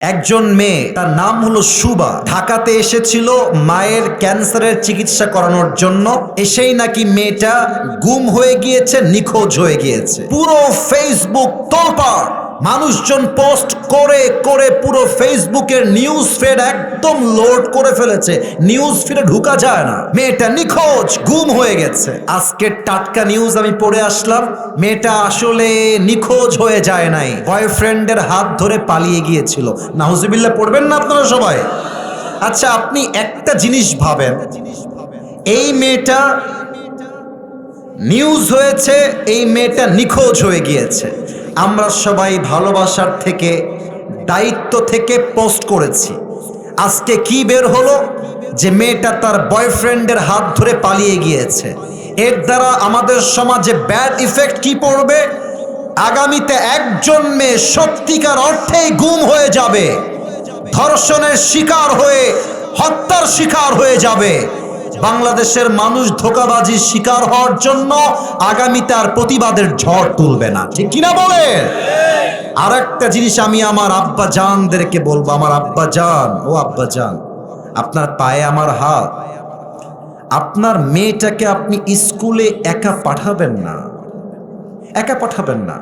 একজন মেয়ে, তার নাম হলো সুবা। ঢাকাতে এসেছিল মায়ের ক্যান্সারের চিকিৎসা করানোর জন্য। এসেই নাকি মেয়েটা গুম হয়ে গিয়েছে, নিখোঁজ হয়ে গিয়েছে। পুরো ফেসবুক তোলপাড়। মানুষজন পোস্ট করে করে পুরো ফেসবুকের নিউজ ফিড একদম লোড করে ফেলেছে। নিউজ ফিডে ঢুকা যায় না। মেয়েটা নিখোঁজ, গুম হয়ে গেছে। আজকের টাটকা নিউজ আমি পড়ে আসলাম। মেয়েটা আসলে নিখোঁজ হয়ে যায় নাই। বয়ফ্রেন্ডের হাত ধরে পালিয়ে গিয়েছিল। নাহুজুবিল্লাহ পড়বেন না আপনারা সবাই? আচ্ছা আপনি একটা জিনিস ভাবেন। এই মেয়েটা নিউজ হয়েছে, এই মেয়েটা নিখোঁজ হয়ে গিয়েছে। আমরা সবাই ভালোবাসার থেকে, দায়িত্ব থেকে পোস্ট করেছি। আজকে কি বের হলো? যে মেয়েটা তার বয়ফ্রেন্ডের হাত ধরে পালিয়ে গিয়েছে। এর দ্বারা আমাদের সমাজে ব্যাড ইফেক্ট কি পড়বে? আগামীতে একজন মেয়ে সত্যিকার অর্থেই গুম হয়ে যাবে। ধর্ষণের শিকার হয়ে হত্যার শিকার হয়ে যাবে। বাংলাদেশের মানুষ ধোকাবাজির শিকার হওয়ার জন্য আগামী তার প্রতিবাদের ঝড় তুলবে না। ঠিক কিনা বলে? আর একটা জিনিস আমি আমার আব্বা জানদেরকে বলব, আমার আব্বা জান, ও আব্বা জান, আপনার পায়ে আমার হাত। আপনার মেয়েটাকে আপনি স্কুলে একা পাঠাবেন না। একা পাঠাবেন না।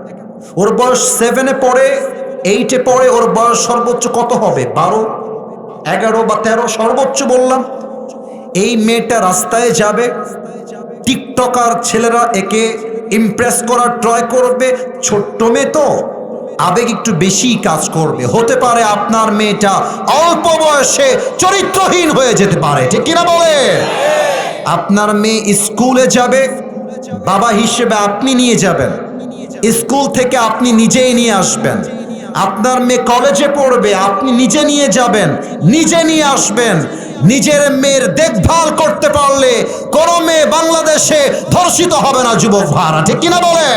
ওর বয়স সেভেনে পড়ে এইটে পড়ে, ওর বয়স সর্বোচ্চ কত হবে? বারো? এগারো বা তেরো? সর্বোচ্চ বললাম। এই মেয়েটা রাস্তায় যাবে। টিকটকার ছেলেরা একে ইমপ্রেস করার ট্রাই করবে। ছোট্ট মেয়ে তো। আবেগ একটু বেশি কাজ করবে। হতে পারে আপনার মেয়েটা অল্প বয়সে চরিত্রহীন হয়ে যেতে পারে। ঠিক কিনা বলে? আপনার মেয়ে স্কুলে যাবে। বাবা হিসেবে আপনি নিয়ে যাবেন। স্কুল থেকে আপনি নিজেই নিয়ে আসবেন। আপনার মেয়ে কলেজে পড়বে। আপনি নিজে নিয়ে যাবেন। নিজে নিয়ে আসবেন। নিজের মেয়ের দেখভাল করতে পারলে কোনো মেয়ে বাংলাদেশে ধর্ষিত হবে না, যুবক ভাড়া ঠিক কিনা বলে